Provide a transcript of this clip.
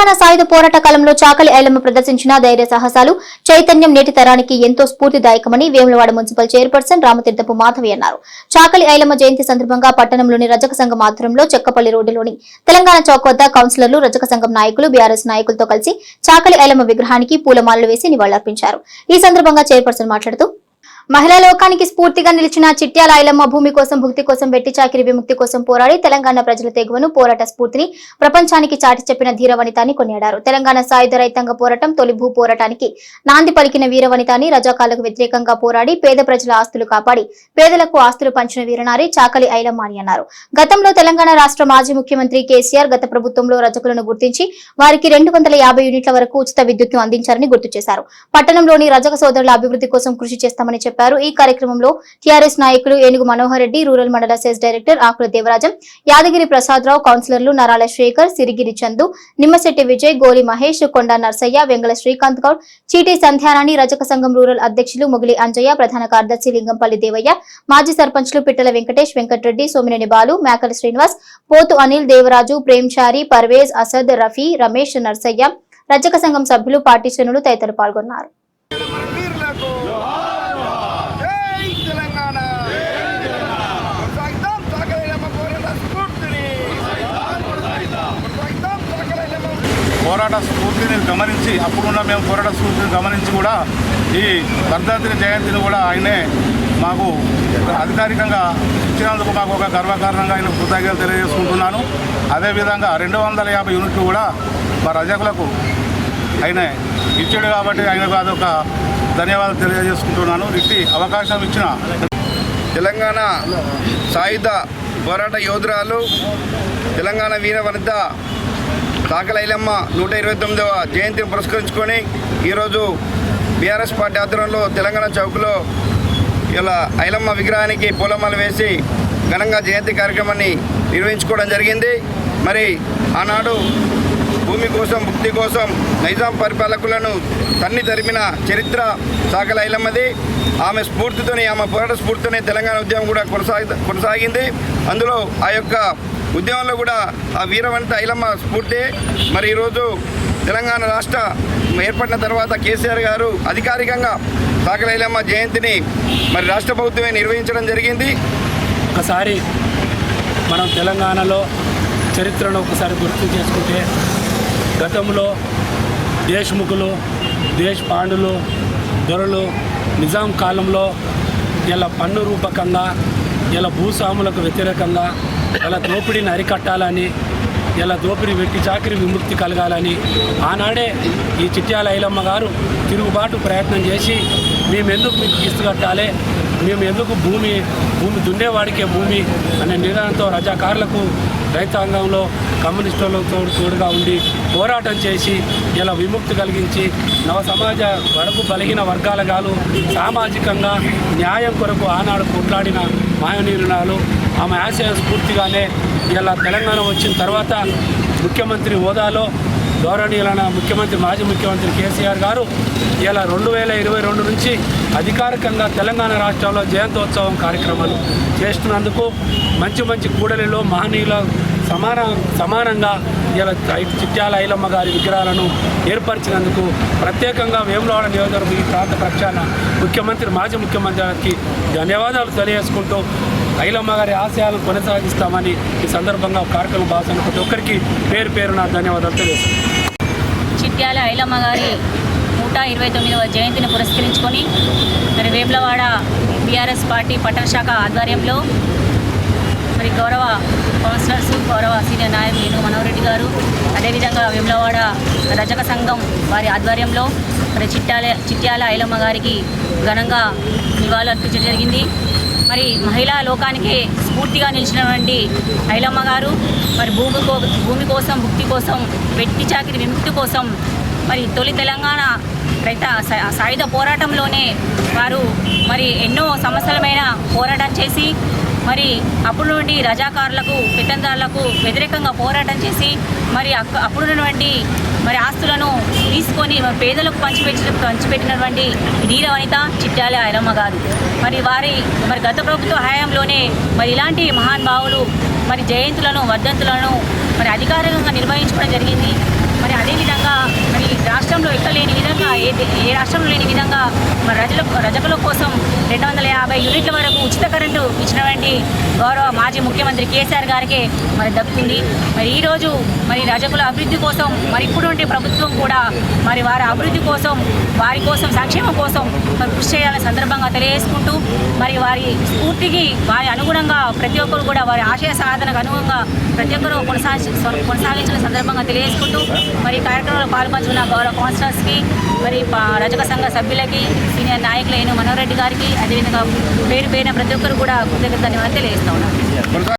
తెలంగాణ సాయుధ పోరాట కాలంలో చాకలి ఐలమ్మ ప్రదర్శించిన ధైర్య సాహసాలు చైతన్యం నేటి తరానికి ఎంతో స్ఫూర్తిదాయకమని వేములవాడ మున్సిపల్ చైర్పర్సన్ రామతీర్థపు మాధవి అన్నారు. చాకలి ఐలమ్మ జయంతి సందర్భంగా పట్టణంలోని రజక సంఘం ఆధ్వర్యంలో చెక్కపల్లి రోడ్డులోని తెలంగాణ చౌక్ వద్ద కౌన్సిలర్లు రజక సంఘం నాయకులు బీఆర్ఎస్ నాయకులతో కలిసి చాకలి ఐలమ్మ విగ్రహానికి పూలమాలలు వేసి నివాళులర్పించారు. ఈ సందర్భంగా చైర్పర్సన్ మాట్లాడుతూ మహిళా లోకానికి స్ఫూర్తిగా నిలిచిన చిట్యాల ఐలమ్మ భూమి కోసం భుక్తి కోసం వెట్టి చాకిరి విముక్తి కోసం పోరాడి తెలంగాణ ప్రజల తెగువను పోరాట స్ఫూర్తిని ప్రపంచానికి చాటి చెప్పిన ధీరవనిత కొనియాడారు. తెలంగాణ సాయుధ రైతాంగ పోరాటం తొలి భూ పోరాటానికి నాంది పలికిన వీరవనిత రజాకాలకు వ్యతిరేకంగా పోరాడి పేద ప్రజల ఆస్తులు కాపాడి పేదలకు ఆస్తులు పంచిన వీరనారి చాకలి ఐలమ్మ అని అన్నారు. గతంలో తెలంగాణ రాష్ట్ర మాజీ ముఖ్యమంత్రి కేసీఆర్ గత ప్రభుత్వంలో రజకులను గుర్తించి వారికి రెండు వందల యాభై యూనిట్ల వరకు ఉచిత విద్యుత్ను అందించారని గుర్తు చేశారు. పట్టణంలోని రజక సోదరుల అభివృద్ధి కోసం కృషి చేస్తామని చెప్పారు. ఈ కార్యక్రమంలో టీఆర్ఎస్ నాయకులు ఏనుగు మనోహర్ రెడ్డి రూరల్ మండల సెస్ డైరెక్టర్ ఆకుల దేవరాజం యాదగిరి ప్రసాదరావు కౌన్సిలర్లు నరాల శేఖర్ సిరిగిరి చందు నిమ్మశెట్టి విజయ్ గోలి మహేష్ కొండ నర్సయ్య వెంగళ శ్రీకాంత్ గౌడ్ చీటి సంధ్యారాణి రజక సంఘం రూరల్ అధ్యక్షులు ముగిలి అంజయ్య ప్రధాన కార్యదర్శి లింగంపల్లి దేవయ్య మాజీ సర్పంచ్లు పిట్టల వెంకటేష్ వెంకటరెడ్డి సోమినేని బాలు మేకల శ్రీనివాస్ పోతు అనిల్ దేవరాజు ప్రేమ్చారి పర్వేజ్ అసద్ రఫీ రమేష్ నర్సయ్య రజక సంఘం సభ్యులు పార్టీ శ్రేణులు తదితరులు పాల్గొన్నారు. పోరాట స్ఫూర్తిని గమనించి అప్పుడున్న మేము పోరాట స్ఫూర్తిని గమనించి కూడా ఈ వర్ధంతి జయంతిని కూడా ఆయనే మాకు అధికారికంగా ఇచ్చినందుకు మాకు ఒక గర్వకారణంగా ఆయన కృతజ్ఞతలు తెలియజేసుకుంటున్నాను. అదేవిధంగా రెండు వందల యాభై యూనిట్లు కూడా మా రజకులకు ఆయన ఇచ్చాడు కాబట్టి ఆయనకు అదొక ధన్యవాదాలు తెలియజేసుకుంటున్నాను. ఇట్టి అవకాశం ఇచ్చిన తెలంగాణ సాయుధ పోరాట యోధురాలు తెలంగాణ వీర వనిత తాకలైలమ్మ నూట ఇరవై తొమ్మిదవ జయంతిని పురస్కరించుకొని ఈరోజు బీఆర్ఎస్ పార్టీ ఆధ్వర్యంలో తెలంగాణ చౌక్లో ఇలా ఐలమ్మ విగ్రహానికి పూలమాలు వేసి ఘనంగా జయంతి కార్యక్రమాన్ని నిర్వహించుకోవడం జరిగింది. మరి ఆనాడు భూమి కోసం ముక్తి కోసం నైజాం పరిపాలకులను తన్ని తరిమిన చరిత్ర సాకల ఐలమ్మది. ఆమె స్ఫూర్తితోని ఆమె పోరాట స్ఫూర్తితోనే తెలంగాణ ఉద్యమం కూడా కొనసాగి కొనసాగింది. అందులో ఆ యొక్క ఉద్యమంలో కూడా ఆ వీరవంత ఐలమ్మ స్ఫూర్తి. మరి ఈరోజు తెలంగాణ రాష్ట్ర ఏర్పడిన తర్వాత కేసీఆర్ గారు అధికారికంగా సాకల జయంతిని మరి రాష్ట్ర ప్రభుత్వమే నిర్వహించడం జరిగింది. ఒకసారి మనం తెలంగాణలో చరిత్రను ఒకసారి గుర్తు చేసుకుంటే గతంలో దేశ్ముఖులు దేశ్ పాండులు దొరలు నిజాం కాలంలో ఇలా పన్ను రూపకంగా ఇలా భూస్వాములకు వ్యతిరేకంగా ఇలా దోపిడీని అరికట్టాలని ఇలా దోపిడీ పెట్టి చాకరి విముక్తి కలగాలని ఆనాడే ఈ చిట్యాల ఐలమ్మ గారు తిరుగుబాటు ప్రయత్నం చేసి మేము ఎందుకు మీకు కిస్తు కట్టాలి? మేము ఎందుకు భూమి భూమి దున్నేవాడికే భూమి అనే నిర్ణయంతో రజాకారులకు రైతాంగంలో కమ్యూనిస్టులతో తోడుగా ఉండి పోరాటం చేసి ఇలా విముక్తి కలిగించి నవ సమాజ వరకు బలిగిన వర్గాల గాలు సామాజికంగా న్యాయం కొరకు ఆనాడు కొట్లాడిన మాయనీరునాలు ఆమె ఆశయ స్ఫూర్తిగానే ఇలా తెలంగాణ వచ్చిన తర్వాత ముఖ్యమంత్రి హోదాలో గౌరవనీయులైన ముఖ్యమంత్రి మాజీ ముఖ్యమంత్రి కేసీఆర్ గారు ఇలా రెండు వేల ఇరవై రెండు నుంచి అధికారికంగా తెలంగాణ రాష్ట్రంలో జయంతోత్సవం కార్యక్రమాలు చేస్తున్నందుకు మంచి మంచి కూడలిలో మహనీయుల సమాన సమానంగా ఇలా చిట్యాల ఐలమ్మ గారి విగ్రహాలను ఏర్పరిచినందుకు ప్రత్యేకంగా వేములవాడ నియోజకవర్గం ఈ ప్రాంత పక్షాన ముఖ్యమంత్రి మాజీ ముఖ్యమంత్రి గారికి ధన్యవాదాలు తెలియజేసుకుంటూ ఐలమ్మ గారి ఆశయాలను కొనసాగిస్తామని ఈ సందర్భంగా కార్యక్రమం భాషను ప్రతి ఒక్కరికి పేరు పేరున ధన్యవాదాలు తెలియజేస్తున్నాను చిట్యాల ఐలమ్మ గారి నూట ఇరవై తొమ్మిదవ జయంతిని పురస్కరించుకొని మరి వేములవాడ బీఆర్ఎస్ పార్టీ పట్టణ శాఖ ఆధ్వర్యంలో మరి గౌరవ కౌన్సిలర్స్ గౌరవ సీనియర్ నాయకులు ఏనుగు మనోహరెడ్డి గారు అదేవిధంగా విమలవాడ రజక సంఘం వారి ఆధ్వర్యంలో మరి చిట్యాల చిట్యాల ఐలమ్మ గారికి ఘనంగా నివాళులు అర్పించడం జరిగింది. మరి మహిళా లోకానికి స్ఫూర్తిగా నిలిచినటువంటి ఐలమ్మ గారు మరి భూమి కో భూమి కోసం భుక్తి కోసం వెట్టి చాకిరి విముక్తి కోసం మరి తొలి తెలంగాణ రైత సాయుధ పోరాటంలోనే వారు మరి ఎన్నో సమస్యలమైన పోరాటం చేసి మరి అప్పుడు నుండి రజాకారులకు పెత్తందారులకు వ్యతిరేకంగా పోరాటం చేసి మరి అక్క అప్పుడున్నటువంటి మరి ఆస్తులను తీసుకొని మరి పేదలకు పంచిపెట్టిన పంచిపెట్టినటువంటి ధీర వనిత చిట్టాల ఐరమ్మ గారు. మరి వారి మరి గత ప్రభుత్వ హయాంలోనే మరి ఇలాంటి మహానుభావులు మరి జయంతులను వర్ధంతులను మరి అధికారికంగా నిర్వహించుకోవడం జరిగింది. రాష్ట్రంలో ఎక్కడ లేని విధంగా ఏ ఏ రాష్ట్రంలో లేని విధంగా మరి రజల రజకుల కోసం రెండు వందల యాభై యూనిట్ల వరకు ఉచిత కరెంటు ఇచ్చినటువంటి గౌరవ మాజీ ముఖ్యమంత్రి కేసీఆర్ గారికి మరి దక్కుతుంది మరి ఈరోజు మరి రజకుల అభివృద్ధి కోసం మరి ఇప్పుడుండే ప్రభుత్వం కూడా మరి వారి అభివృద్ధి కోసం వారి కోసం సంక్షేమం కోసం మరి కృషి చేయాలని సందర్భంగా తెలియజేసుకుంటూ మరి వారి స్ఫూర్తికి వారి అనుగుణంగా ప్రతి ఒక్కరు కూడా వారి ఆశయ సాధనకు అనుగుణంగా ప్రతి ఒక్కరూ కొనసాగి కొనసాగించిన సందర్భంగా తెలియజేసుకుంటూ మరి కార్యక్రమంలో పాల్పంచుకున్న గౌరవ కౌన్సిలర్స్కి మరి రజక సంఘ సభ్యులకి సీనియర్ నాయకులైన మనోహర్ రెడ్డి గారికి అదేవిధంగా పేరు పేరున ప్రతి ఒక్కరు కూడా కృతజ్ఞత ధన్యవాదాలు తెలియజేస్తా ఉన్నాను.